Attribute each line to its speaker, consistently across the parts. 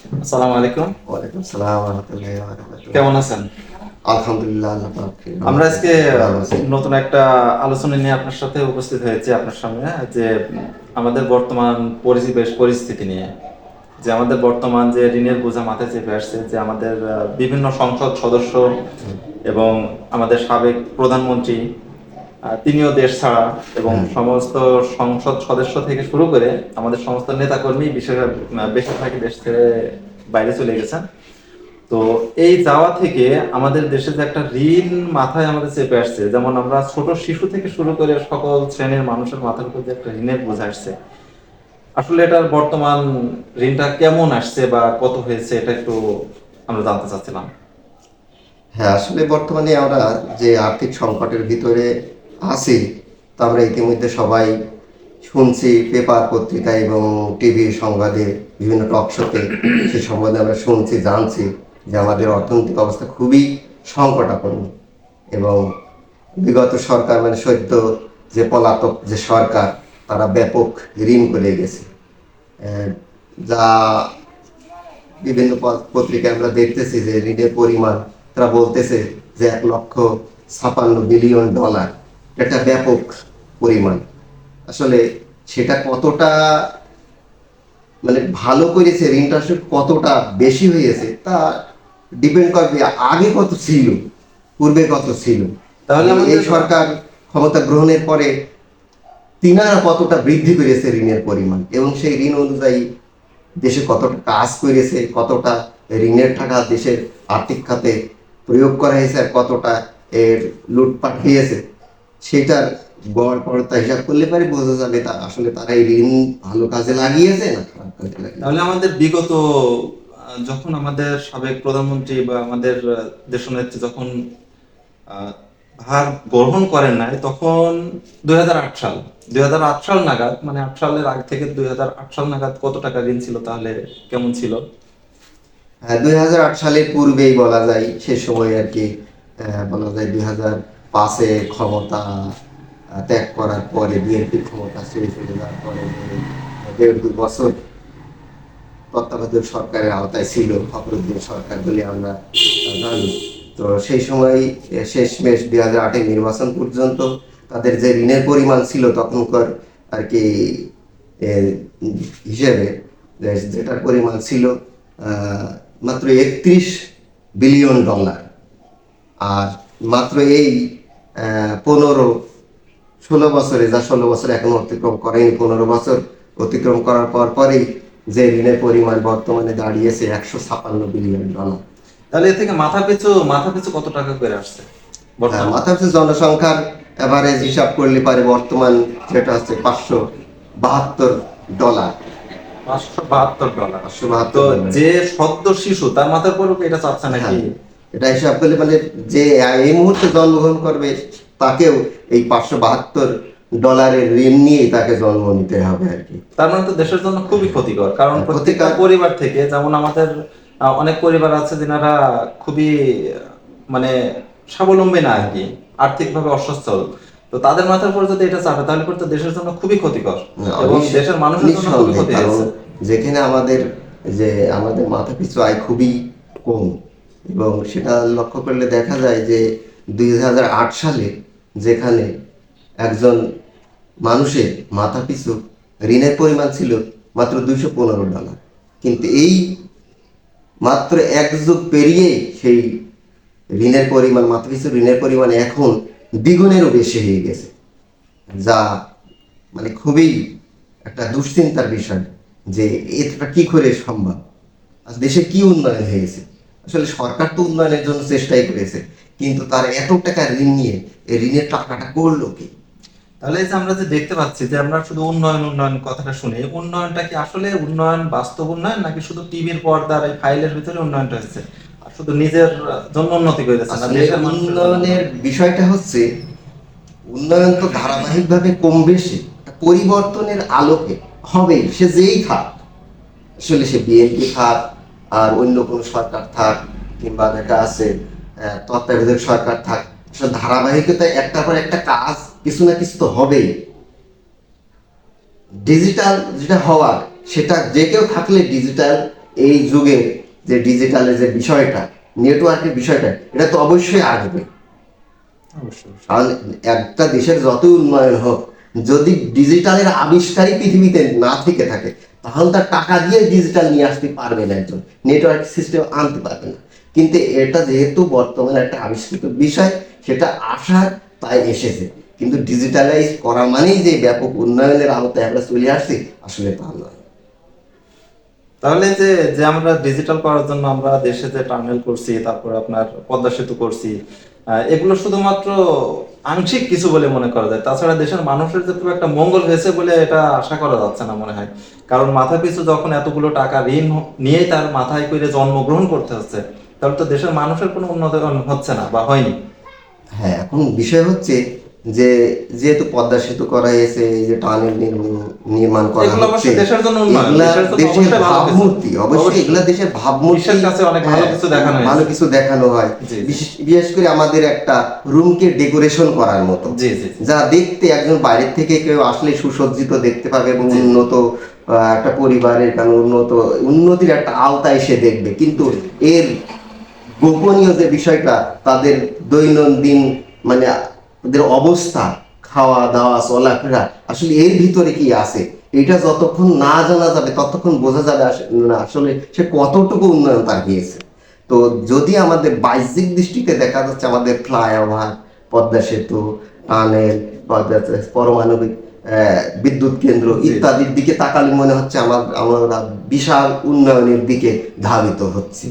Speaker 1: আসসালামু আলাইকুম।
Speaker 2: ওয়ালাইকুম সালাম ওয়া রাহমাতুল্লাহি ওয়া বারাকাতুহু।
Speaker 1: কেমন আছেন?
Speaker 2: আলহামদুলিল্লাহ আল্লাহ
Speaker 1: আমরা আজকে নতুন একটা আলোচনা নিয়ে আপনার সাথে উপস্থিত হয়েছি আপনার সামনে যে আমাদের বর্তমান পরিবেশ পরিস্থিতি নিয়ে। যে আমাদের বর্তমান যে ঋণের বোঝা মাথায় চেপে আসছে যে আমাদের বিভিন্ন সংসদ সদস্য এবং আমাদের সাবেক প্রধানমন্ত্রী তিনিও দেশ ছাড়া এবং সমস্ত সংসদ সদস্য থেকে শুরু করে আমাদের সমস্ত নেতাকর্মী বিশেষ বেশিরভাগই দেশ ছেড়ে বাইরে চলে গেছেন। তো এই যাওয়া থেকে আমাদের দেশে যে একটা ঋণ মাথায় আমাদের চেপে আসছে যেমন আমরা ছোট শিশু থেকে শুরু করে সকল শ্রেণির মানুষের মাথার উপর যে একটা ঋণের বোঝা আসছে। আসলে এটার বর্তমান ঋণটা কেমন আসছে বা কত হয়েছে এটা একটু আমরা জানতে চাচ্ছিলাম।
Speaker 2: হ্যাঁ আসলে বর্তমানে আমরা যে আর্থিক সংকটের ভিতরে আছি। তা আমরা ইতিমধ্যে সবাই শুনছি পেপার, পত্রিকা এবং টিভি সংবাদে বিভিন্ন টক শোতে সে সম্বন্ধে আমরা শুনছি, জানছি যে আমাদের অর্থনৈতিক অবস্থা খুবই সংকটাপন্ন এবং বিগত সরকার মানে সদ্য যে পলাতক যে সরকার, তারা ব্যাপক ঋণ করে গেছে। যা বিভিন্ন পত্রিকায় আমরা দেখতেছি যে ঋণের পরিমাণ, তারা বলতেছে যে এক লক্ষ ছাপান্ন বিলিয়ন ডলার। এটা ব্যাপক পরিমাণ। আসলে সেটা কতটা মানে ভালো করেছে ঋণটা কতটা বেশি হয়েছে তা ডিপেন্ড করবে আগে কত ছিল পূর্বে কত ছিল।
Speaker 1: তাহলে
Speaker 2: এই সরকার ক্ষমতা গ্রহণের পরে তিনারা কতটা বৃদ্ধি করেছে ঋণের পরিমাণ এবং সেই ঋণ অনুযায়ী দেশে কতটা কাজ করেছে কতটা ঋণের টাকা দেশের আর্থিক খাতে প্রয়োগ করা হয়েছে আর কতটা এর লুটপাট হয়েছে সেটার গড় পড়তা হিসাব করলে পারে বোঝা যাবে তা আসলে তারা এই ঋণ ভালো কাজে লাগিয়েছে না খারাপ কাজে লাগিয়েছে।
Speaker 1: তাহলে আমাদের বিগত যখন আমাদের সাবেক প্রধানমন্ত্রী বা আমাদের দেশনেত্রী যখন ভার গ্রহণ করেন নাই তখন দুই হাজার আট সাল দুই হাজার আট সাল নাগাদ মানে আট সালের আগ থেকে দুই হাজার আট সাল নাগাদ কত টাকা ঋণ ছিল তাহলে? কেমন ছিল?
Speaker 2: হ্যাঁ দুই হাজার আট সালের পূর্বেই বলা যায় সে সময় আর কি বলা যায় দুই হাজার পাঁচে ক্ষমতা ত্যাগ করার পরে, বিএনপি ক্ষমতা ছেড়ে চলে যাওয়ার পরে, দেড় দুই বছর তত্ত্বাবধায়ক সরকারের আওতায় ছিল, ফখরুদ্দিন সরকার বলে আমরা জানি। তো সেই সময় শেষমেশ দুই হাজার আটের নির্বাচন পর্যন্ত তাদের যে ঋণের পরিমাণ ছিল তখনকার আর কি হিসেবে যেটার পরিমাণ ছিল মাত্র একত্রিশ বিলিয়ন ডলার। আর মাত্র এই পনেরো ষোলো বছরে যা ষোলো বছর এখনও অতিক্রম করেনি পনেরো বছর অতিক্রম করার পর পরেই যে ঋণের পরিমাণ বর্তমানে দাঁড়িয়েছে একশো ছাপান্ন বিলিয়ন ডলার।
Speaker 1: তাহলে এ থেকে মাথা পিছু মাথা পিছু কত টাকা করে আসছে
Speaker 2: হ্যাঁ, মাথা পিছু জনসংখ্যার এভারেজ হিসাব করলে পারে বর্তমান যেটা হচ্ছে পাঁচশো বাহাত্তর ডলার।
Speaker 1: পাঁচশো বাহাত্তর ডলার।
Speaker 2: পাঁচশো বাহাত্তর
Speaker 1: যে সদ্য শিশু তার মাথার পর এটা চাচ্ছে নাকি?
Speaker 2: হ্যাঁ, এটা হিসাব করলে মানে যে এই মুহূর্তে জন্মগ্রহণ করবে তাকেও এই পাঁচশো বাহাত্তর ডলারের ঋণ নিয়ে তাকে জন্ম নিতে হবে আর কি।
Speaker 1: তার মানে তো দেশের জন্য খুবই ক্ষতিকর কারণ
Speaker 2: হ্যাঁ,
Speaker 1: প্রত্যেকটা পরিবার থেকে যেমন আমাদের অনেক পরিবার আছে যেনারা খুবই মানে স্বাবলম্বী না আর কি আর্থিকভাবে অসচ্ছল। তো তাদের মাথার উপর যদি এটা চাপে তাহলে তো দেশের জন্য খুবই ক্ষতিকর এবং দেশের মানুষের জন্য খুবই ক্ষতি
Speaker 2: যেখানে আমাদের যে আমাদের মাথা পিছু আয় খুবই কম। এবং সেটা লক্ষ্য করলে দেখা যায় যে দুই হাজার আট সালে যেখানে একজন মানুষের মাথা পিছু ঋণের পরিমাণ ছিল মাত্র দুইশো পনেরো ডলার। কিন্তু এই মাত্র এক যুগ পেরিয়ে সেই ঋণের পরিমাণ মাথা পিছু ঋণের পরিমাণ এখন দ্বিগুণেরও বেশি হয়ে গেছে। যা মানে খুবই একটা দুশ্চিন্তার বিষয় যে এটা কি করে সম্ভব? আর দেশে কি উন্নয়ন হয়েছে? আসলে সরকার তো উন্নয়নের জন্য চেষ্টাই করেছে কিন্তু তার এত টাকা ঋণ নিয়ে এই ঋণের টাকাটা করল কি?
Speaker 1: তাহলে যে আমরা যে দেখতে পাচ্ছি যে আমরা শুধু উন্নয়ন উন্নয়ন কথাটা শুনি উন্নয়নটা কি আসলে উন্নয়ন বাস্তব উন্নয়ন নাকি শুধু টিভির পর্দার এই ফাইলের ভিতরে উন্নয়নটা হচ্ছে আর শুধু নিজের জন্য উন্নতি করে দিচ্ছে না
Speaker 2: আসলে
Speaker 1: দেশের মানুষের জন্য।
Speaker 2: উন্নয়নের বিষয়টা হচ্ছে উন্নয়ন তো ধারাবাহিকভাবে কম বেশি পরিবর্তনের আলোকে হবেই সে যেই থাক আসলে সে বিএনপি থাক আর অন্য কোনো সরকার থাক কিংবা দেখা আছে তত্ত্বাবধায়ক সরকার থাক ধারাবাহিকতায় একটার পর একটা কাজ কিছু না কিছু তো হবেই। ডিজিটাল যেটা হওয়ার সেটা যে কেউ থাকলে ডিজিটাল এই যুগে যে ডিজিটালের যে বিষয়টা নেটওয়ার্কের বিষয়টা এটা তো অবশ্যই আসবে। কারণ একটা দেশের যত উন্নয়ন হোক যদি ডিজিটালের আবিষ্কারই পৃথিবীতে না থেকে থাকে তাহলে তার টাকা দিয়ে ডিজিটাল নিয়ে আসতে পারবে না একজন। নেটওয়ার্ক সিস্টেম আনতে পারবে না। কিন্তু এটা যেহেতু বর্তমানে একটা আবিষ্কৃত বিষয়, সেটা আসার তাই এসেছে। কিন্তু ডিজিটালাইজ করা মানেই যে ব্যাপক উন্নয়নের আওতায় আমরা চলে আসছি, আসলে তা নয়।
Speaker 1: তাহলে যে যে আমরা ডিজিটাল করার জন্য আমরা দেশে যে টানেল করছি, তারপর আপনার পদ্মা সেতু করছি এগুলো শুধুমাত্র আংশিক কিছু বলে মনে করা যায়। তাছাড়া দেশের মানুষের যে খুব একটা মঙ্গল হয়েছে বলে এটা আশা করা যাচ্ছে না মনে হয়। কারণ মাথা পিছু যখন এতগুলো টাকা ঋণ নিয়েই তার মাথায় করে জন্মগ্রহণ করতে হচ্ছে, তাহলে তো দেশের মানুষের কোনো উন্নয়ন হচ্ছে না বা হয়নি।
Speaker 2: হ্যাঁ এখন বিষয় হচ্ছে যে যেহেতু পদ্মা সেতু করা হয়েছে এই যে টানেল নির্মাণ করা হচ্ছে
Speaker 1: দেশের জন্য দেশের ভালো।
Speaker 2: ভাবমূর্তি অবশ্যই। এগুলা দেশের ভাবমূর্তি
Speaker 1: কাছে অনেক ভালো
Speaker 2: হ্যাঁ,
Speaker 1: কিছু দেখানো হয়েছে।
Speaker 2: ভালো কিছু দেখানো হয়। বিশেষ করে আমাদের একটা রুমকে ডেকোরেশন করার মতো। যা দেখতে একজন বাইরের থেকে কেউ আসলে সুসজ্জিত দেখতে পাবে এবং উন্নত একটা পরিবারের কারণ উন্নত উন্নতির একটা আওতায় সে দেখবে কিন্তু এর গোপনীয় যে বিষয়টা তাদের দৈনন্দিন মানে তাদের অবস্থা, খাওয়া, দাওয়া, চলাফেরা, আসলে এর ভিতরে কি আছে? এটা যতক্ষণ না জানা যাবে, ততক্ষণ বোঝা যাবে না, আসলে সে কতটুকু উন্নয়ন তার হয়েছে তো যদি আমাদের বাহ্যিক দৃষ্টিতে দেখা যাচ্ছে আমাদের ফ্লাইওভার, পদ্মা সেতু, টানেল, পদ্মা পারমাণবিক বিদ্যুৎ কেন্দ্র ইত্যাদির দিকে তাকালে মনে হচ্ছে আমার আমরা বিশাল উন্নয়নের দিকে ধাবিত হচ্ছে।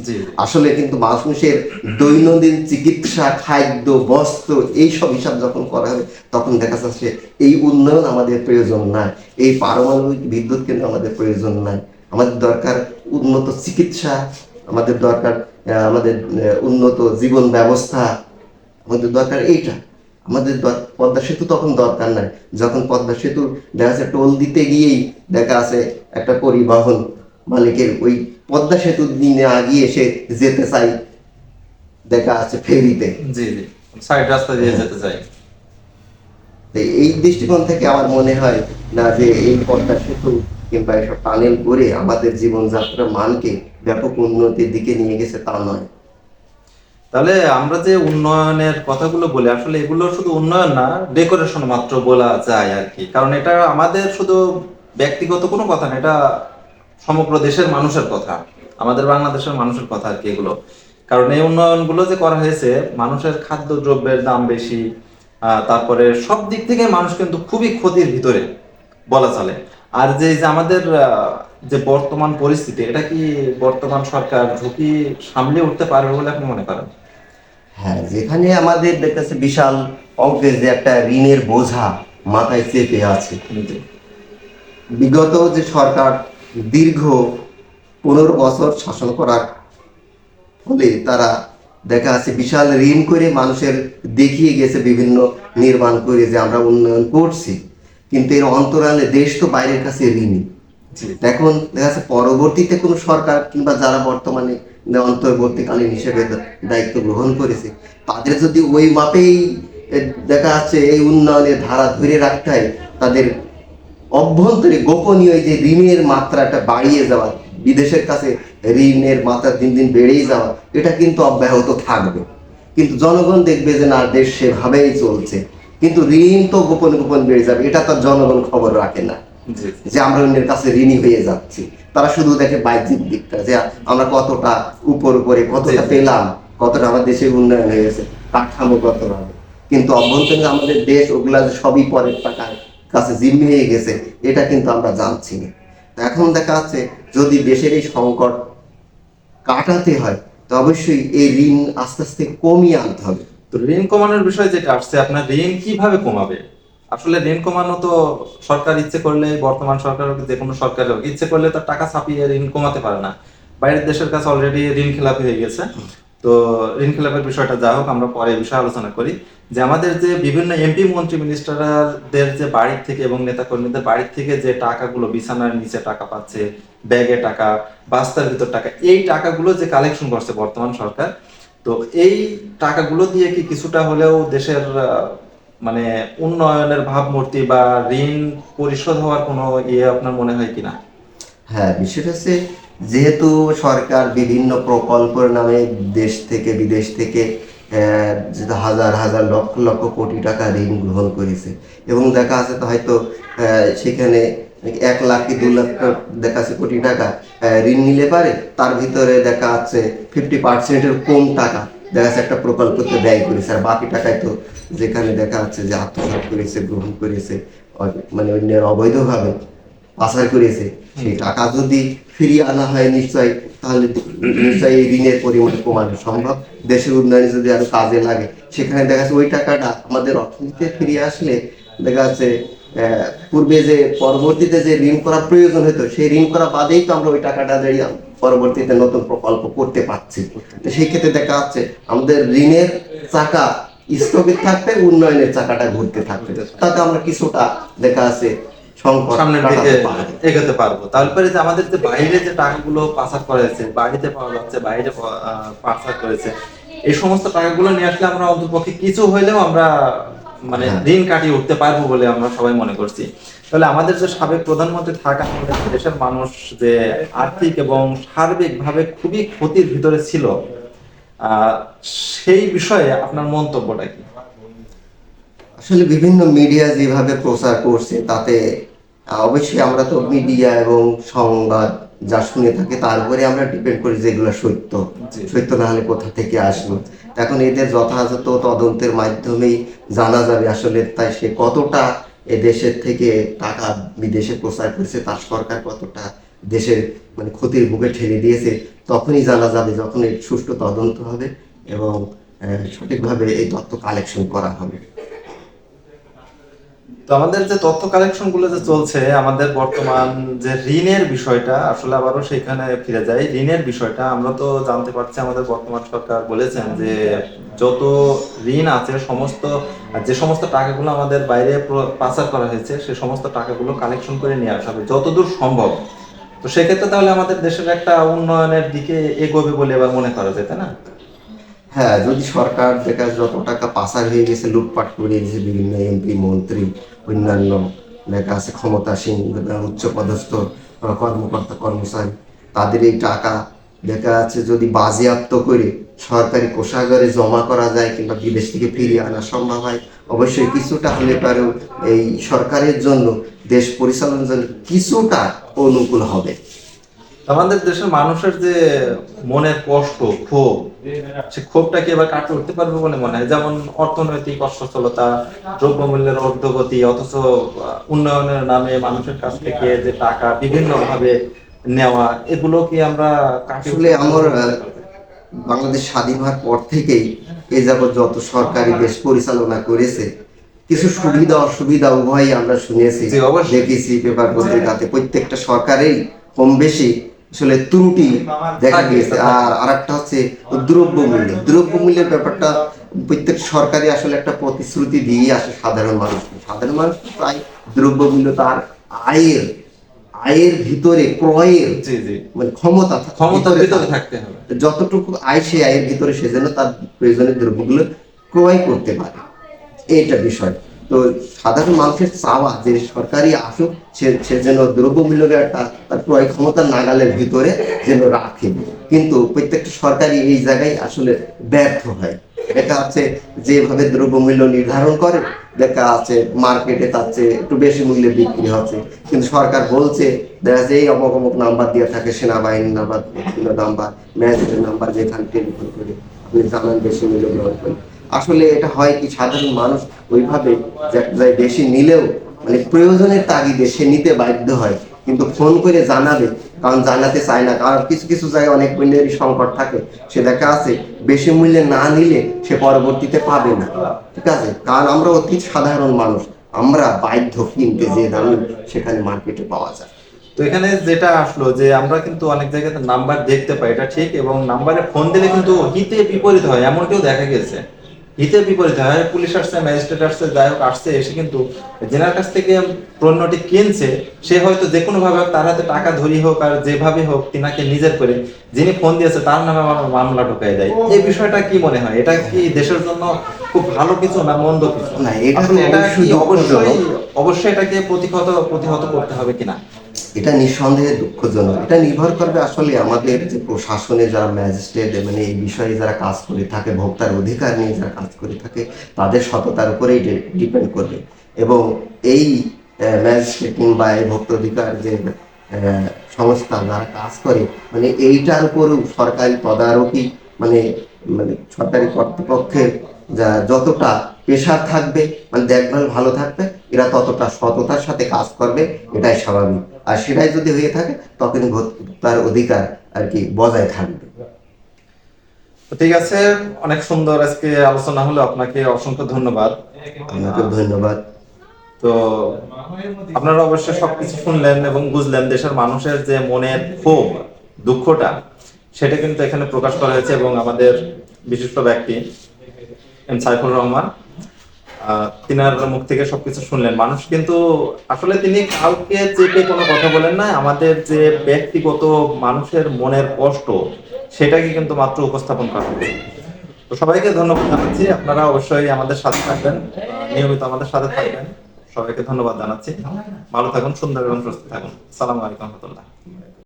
Speaker 2: আসলে কিন্তু মানুষের দৈনন্দিন চিকিৎসা খাদ্য বস্ত্র এইসব হিসাব যখন করা হবে তখন দেখা যাচ্ছে এই উন্নয়ন আমাদের প্রয়োজন নাই এই পারমাণবিক বিদ্যুৎ কেন্দ্র আমাদের প্রয়োজন নাই আমাদের দরকার উন্নত চিকিৎসা আমাদের দরকার আমাদের উন্নত জীবন ব্যবস্থা আমাদের দরকার এইটা। আমাদের দর- পদ্মা সেতু তখন দরকার নাই। যখন পদ্মা সেতু দেখা যাচ্ছে টোল দিতে গিয়েই দেখা আছে একটা পরিবহন মালিকের ওই পদ্মা সেতু দিনে আগিয়ে এসে যেতে চাই দেখা আছে ফেরিতে।
Speaker 1: জি জি সাইড রাস্তা দিয়ে যেতে চাই।
Speaker 2: এই দৃষ্টিকোণ থেকে আমার মনে হয় না যে এই পদ্মা সেতু কিংবা এসব টানেল করে আমাদের জীবনযাত্রার মানকে ব্যাপক উন্নতির দিকে নিয়ে গেছে তা নয়।
Speaker 1: তাহলে আমরা যে উন্নয়নের কথাগুলো বলি, আসলে এগুলো শুধু উন্নয়ন না ডেকোরেশন মাত্র বলা যায় আর কি। কারণ এটা আমাদের শুধু ব্যক্তিগত কোনো কথা না, এটা সমগ্র দেশের মানুষের কথা, আমাদের বাংলাদেশের মানুষের কথা আর কি এগুলো। কারণ এই উন্নয়নগুলো যে করা হয়েছে, মানুষের খাদ্য দ্রব্যের দাম বেশি তারপরে সব দিক থেকে মানুষ কিন্তু খুবই ক্ষতির ভিতরে বলা চলে। আর যে আমাদের যে বর্তমান পরিস্থিতি এটা কি বর্তমান সরকার ঝুঁকি সামলে উঠতে পারবে বলে আপনি মনে করেন?
Speaker 2: হ্যাঁ যেখানে আমাদের দেখতেছে বিশাল অঙ্কের যে একটা ঋণের বোঝা মাথায় চেপে আছে। বিগত যে সরকার দীর্ঘ পনেরো বছর শাসন করার ফলে তারা দেখা আছে বিশাল ঋণ করে মানুষের দেখিয়ে গেছে বিভিন্ন নির্মাণ করে যে আমরা উন্নয়ন করছি। কিন্তু এর অন্তরালে দেশ তো বাইরের কাছে ঋণী। এখন দেখা যাচ্ছে পরবর্তীতে কোনো সরকার কিংবা যারা বর্তমানে অন্তর্বর্তীকালীন হিসেবে দায়িত্ব গ্রহণ করেছে, তাদের যদি ওই মাপেই দেখা যাচ্ছে এই উন্নয়নের ধারা ধরে রাখতে হয়, তাদের অভ্যন্তরে গোপনীয় যে ঋণের মাত্রাটা বাড়িয়ে যাওয়া, বিদেশের কাছে ঋণের মাত্রা দিন দিন বেড়েই যাওয়া, এটা কিন্তু অব্যাহত থাকবে। কিন্তু জনগণ দেখবে যে না দেশ সেভাবেই চলছে। কিন্তু ঋণ তো গোপন গোপন বেড়ে যাবে, এটা তো জনগণ খবর রাখে না। যে আমরা অন্যের কাছে ঋণী হয়ে যাচ্ছি। তারা শুধু দেখে বাহ্যিক দিকটা যে আমরা কতটা উপর উপরে কতটা। পেলাম কতটা আমার দেশে উন্নয়ন হয়ে গেছে কাঠামোগত ভাবে কিন্তু অভ্যন্তরীণ আমাদের দেশ ওগুলা যে সবই পরের টাকার কাছে জিম্মি হয়ে গেছে এটা কিন্তু আমরা জানছি না। এখন দেখা যাচ্ছে যদি দেশের এই সংকট কাটাতে হয় তো অবশ্যই এই ঋণ আস্তে আস্তে কমিয়ে আনতে হবে।
Speaker 1: তো ঋণ কমানোর বিষয় যেটা আসছে আপনার ঋণ কীভাবে কমাবে? আসলে ঋণ কমানো তো সরকার ইচ্ছে করলে, বর্তমান সরকার হোক যে কোনো সরকার হোক ইচ্ছে করলে তার টাকা ছাপিয়ে ঋণ কমাতে পারে না। বাইরের দেশের কাছে অলরেডি ঋণ খেলাপি হয়ে গেছে। তো ঋণ খেলাপের বিষয়টা যা হোক, আমরা পরে বিষয়ে আলোচনা করি। যে আমাদের যে বিভিন্ন এমপি মন্ত্রী মিনিস্টারদের যে বাড়ির থেকে এবং নেতা কর্মীদের বাড়ি থেকে যে টাকাগুলো বিছানার নিচে টাকা পাচ্ছে, ব্যাগে টাকা, বাস্তার ভিতর টাকা, এই টাকাগুলো যে কালেকশন করছে বর্তমান সরকার, তো এই টাকাগুলো দিয়ে কি কিছুটা হলেও দেশের মানে উন্নয়নের ভাবমূর্তি বা ঋণ পরিশোধ হওয়ার কোনো ইয়ে আপনার মনে হয় কিনা?
Speaker 2: হ্যাঁ বিষয়টা হচ্ছে যেহেতু সরকার বিভিন্ন প্রকল্পের নামে দেশ থেকে, বিদেশ থেকে হাজার হাজার লক্ষ লক্ষ কোটি টাকা ঋণ গ্রহণ করেছে। এবং দেখা আছে তো হয়তো সেখানে এক লাখ কি দু লাখ দেখা যাচ্ছে কোটি টাকা ঋণ নিলে পারে, তার ভিতরে দেখা যাচ্ছে ফিফটি পার্সেন্টের কম টাকা দেখা যাচ্ছে একটা প্রকল্পতে ব্যয় করেছে। আর বাকি টাকায় তো যেখানে দেখা যাচ্ছে যে আত্মসাৎ করেছে গ্রহণ করেছে মানে অন্যের অবৈধভাবে পাচার করেছে সেই টাকা যদি ফিরিয়ে আনা হয় নিশ্চয়ই তাহলে নিশ্চয়ই এই ঋণের পরিমাণ কমানো সম্ভব। দেশের উন্নয়নে যদি আরও কাজে লাগে সেখানে দেখা যাচ্ছে ওই টাকাটা আমাদের অর্থনীতিতে ফিরিয়ে আসলে দেখা যাচ্ছে পূর্বে যে পরবর্তীতে যে ঋণ করা প্রয়োজন হতো সেই ঋণ করা বাদেই তো আমরা ওই টাকাটা পরবর্তীতে নতুন প্রকল্প করতে পারছি। তো সেই ক্ষেত্রে দেখা যাচ্ছে আমাদের ঋণের চাকা স্থগিত থাকবে উন্নয়নের চাকাটা ঘুরতে থাকবে। তাতে আমরা কিছুটা দেখা সংকট
Speaker 1: সামনের দিকে এগোতে পারব। তারপরে যে আমাদের যে বাইরে যে টাকাগুলো পাচার করা হয়েছে বাড়িতে পাওয়া যাচ্ছে বাইরে পাচার করেছে এই সমস্ত টাকাগুলো নিয়ে আসলে আমরা অন্ততপক্ষে কিছু হইলেও আমরা মানে
Speaker 2: হ্যাঁ।
Speaker 1: ঋণ কাটিয়ে উঠতে পারব বলে আমরা সবাই মনে করছি। তাহলে আমাদের যে সাবেক প্রধানমন্ত্রী থাকা আমাদের দেশের মানুষ যে আর্থিক এবং সার্বিকভাবে খুবই ক্ষতির ভিতরে ছিল সেই বিষয়ে আপনার মন্তব্যটা কি?
Speaker 2: আসলে বিভিন্ন মিডিয়া যেভাবে প্রচার করছে তাতে অবশ্যই আমরা তো মিডিয়া এবং সংবাদ যা শুনে থাকি তার উপরে আমরা ডিপেন্ড করি যেগুলো সত্য। সত্য না হলে কোথা থেকে আসলো? এখন এদের যথাযথ তদন্তের মাধ্যমেই জানা যাবে আসলে তাই সে কতটা এদেশের থেকে টাকা বিদেশে প্রচার করেছে তার সরকার কতটা দেশের মানে ক্ষতির মুখে ঠেলে দিয়েছে, তখনই জানা যাবে যখন এর সুষ্ঠু তদন্ত হবে এবং সঠিকভাবে এই তথ্য কালেকশন করা হবে।
Speaker 1: তো আমাদের যে তথ্য কালেকশনগুলো যে চলছে, আমাদের বর্তমান যে ঋণের বিষয়টা, আসলে আবারও সেখানে ফিরে যাই। ঋণের বিষয়টা, আমরা তো জানতে পারছি, আমাদের বর্তমান সরকার বলেছেন যে যত ঋণ আছে, সমস্ত, যে সমস্ত টাকাগুলো আমাদের বাইরে পাচার করা হয়েছে, সে সমস্ত টাকাগুলো কালেকশন করে নিয়ে আসা হবে, যতদূর সম্ভব। তো সেক্ষেত্রে তাহলে আমাদের দেশের একটা উন্নয়নের দিকে এগোবে বলে এবার মনে করা যায়, তাই না?
Speaker 2: হ্যাঁ যদি সরকার দেখা যত টাকা পাচার হয়ে গেছে, লুটপাট করে দিয়েছে বিভিন্ন এমপি, মন্ত্রী, অন্যান্য দেখা আছে, ক্ষমতাসীন উচ্চ পদস্থ কর্মকর্তা, কর্মচারী, তাদের এই টাকা দেখা যাচ্ছে যদি বাজেয়াপ্ত করে সরকারি কোষাগারে জমা করা যায় কিংবা বিদেশ থেকে ফিরিয়ে আনা সম্ভব হয়, অবশ্যই কিছুটা হলে পারেও এই সরকারের জন্য দেশ পরিচালনার জন্য কিছুটা অনুকূল হবে
Speaker 1: আমাদের দেশের মানুষের যে মনের কষ্ট ক্ষোভ সে ক্ষোভটা কি এবার কাটিয়ে উঠতে পারবে বলে মনে হয় যেমন অর্থনৈতিক অসচ্ছলতা দ্রব্যমূল্যের অর্ধগতি অথচ উন্নয়নের নামে মানুষের কাছ থেকে যে টাকা বিভিন্ন ভাবে নেওয়া এগুলো কি আমরা কাটিয়ে
Speaker 2: আসলে আমার? বাংলাদেশ স্বাধীন হওয়ার পর থেকেই এ যাবৎ যত সরকারি দেশ পরিচালনা করেছে কিছু সুবিধা অসুবিধা উভয়ই আমরা শুনেছি দেখেছি পেপার পত্রিকাতে। প্রত্যেকটা সরকারেই কম বেশি আসলে ত্রুটি দেখা গিয়েছে। আর আরেকটা হচ্ছে দ্রব্যমূল্য। দ্রব্যমূল্যের ব্যাপারটা প্রত্যেক সরকারি আসলে একটা প্রতিশ্রুতি দিয়ে আসে সাধারণ মানুষকে। সাধারণ মানুষ প্রায় দ্রব্যমূল্য তার আয়ের আয়ের ভিতরে ক্রয়ের মানে ক্ষমতা
Speaker 1: ক্ষমতার
Speaker 2: ভিতরে
Speaker 1: ভিতরে থাকতে হবে।
Speaker 2: যতটুকু আয় সেই আয়ের ভিতরে সে যেন তার প্রয়োজনীয় দ্রব্যগুলো ক্রয় করতে পারে। এইটা বিষয়। তো সাধারণ মানুষের চাওয়া যে সরকারি আসুক, সে যেন দ্রব্যমূল্যের একটা তার ক্রয় ক্ষমতার নাগালের ভিতরে যেন রাখে। কিন্তু প্রত্যেকটা সরকারি এই জায়গায় আসলে ব্যর্থ হয়। দেখা আছে যেভাবে দ্রব্যমূল্য নির্ধারণ করে, দেখা আছে মার্কেটে তার চেয়ে একটু বেশি মূল্যে বিক্রি হচ্ছে। কিন্তু সরকার বলছে, দেখা যাচ্ছে এই অমক অমক নাম্বার দিয়ে থাকে, সেনাবাহিনীর নাম্বার নাম্বার ম্যাজিস্ট্রেট নাম্বার যেখানে টেলিফোন করে। আপনি জানান বেশি মূল্য গ্রহণ করেন আসলে এটা হয় কি, সাধারণ মানুষ ওইভাবে বেশি নিলেও মানে প্রয়োজনের তাগিদে সে নিতে বাধ্য হয়। কিন্তু ফোন করে জানাবে, কারণ জানাতে চায় না। কারণ কিছু কিছু জায়গায় অনেক মূল্যেরই সংকট থাকে। সে দেখা আছে, বেশি মূল্যে না নিলে সে পরবর্তীতে পাবে না। ঠিক আছে? কারণ আমরা অতি সাধারণ মানুষ। আমরা বাধ্য কিনতে যে দামি সেখানে মার্কেটে পাওয়া যায়।
Speaker 1: তো এখানে যেটা আসলো যে আমরা কিন্তু অনেক জায়গাতে নাম্বার দেখতে পাই, এটা ঠিক। এবং নাম্বারে ফোন দিলে কিন্তু হিতে বিপরীত হয়, এমন কেউ দেখা গেছে। হিতে বিপরীত হয়। পুলিশ আসছে ম্যাজিস্ট্রেট আসছে যাই হোক আসছে এসে কিন্তু জেনার কাছ থেকে পণ্যটি কিনছে। সে হয়তো যে কোনো ভাবে তার হাতে টাকা ধরি হোক আর যেভাবে হোক তিনাকে নিজের করে যিনি ফোন দিয়েছে তার নামে আমার মামলা ঢোকায় দেয়। এই বিষয়টা কি মনে হয়? এটা কি দেশের জন্য খুব ভালো কিছু না মন্দ কিছু?
Speaker 2: না, এটা। অবশ্যই
Speaker 1: অবশ্যই এটাকে প্রতিহত প্রতিহত করতে হবে কিনা?
Speaker 2: এটা নিঃসন্দেহে দুঃখজনক। এটা নির্ভর করবে আসলে আমাদের যে প্রশাসনে যারা ম্যাজিস্ট্রেট মানে এই বিষয়ে যারা কাজ করে থাকে, ভোক্তার অধিকার নিয়ে যারা কাজ করে থাকে, তাদের সততার উপরেই ডিপেন্ড করবে। এবং এই ম্যাজিস্ট্রেট কিংবা এই ভোক্তা অধিকার যে সংস্থা যারা কাজ করে মানে এইটার উপরও সরকারি তদারকি মানে মানে সরকারি কর্তৃপক্ষের যা যতটা প্রেশার থাকবে মানে দেখভাল ভালো থাকবে এরা ততটা সততার সাথে কাজ করবে এটাই স্বাভাবিক। আর সেটাই যদি হয়ে থাকে তখন ভোক্তার অধিকার আর কি বজায় থাকবে।
Speaker 1: তো ঠিক আছে অনেক সুন্দর আজকে আলোচনা হলো আপনাকে অসংখ্য ধন্যবাদ।
Speaker 2: আপনাকে ধন্যবাদ।
Speaker 1: তো আপনারা অবশ্যই সবকিছু শুনলেন এবং বুঝলেন দেশের মানুষের যে মনের ক্ষোভ দুঃখটা সেটা কিন্তু এখানে প্রকাশ করা হয়েছে এবং আমাদের বিশিষ্ট ব্যক্তি এম সাইফুর রহমান। তিনার মুখ থেকে সবকিছু শুনলেন। মানুষ কিন্তু আসলে তিনি কাউকে চেপে কোনো কথা বলেন না। আমাদের যে ব্যক্তিগত মানুষের মনের কষ্ট, সেটাকে কিন্তু মাত্র উপস্থাপন করা হয়েছে তো সবাইকে ধন্যবাদ জানাচ্ছি। আপনারা অবশ্যই আমাদের সাথে থাকবেন। নিয়মিত আমাদের সাথে থাকবেন। সবাইকে ধন্যবাদ জানাচ্ছি। ভালো থাকুন, সুন্দর এবং সুস্থ থাকুন। সালাম আলাইকুম রহমতুল্লাহ।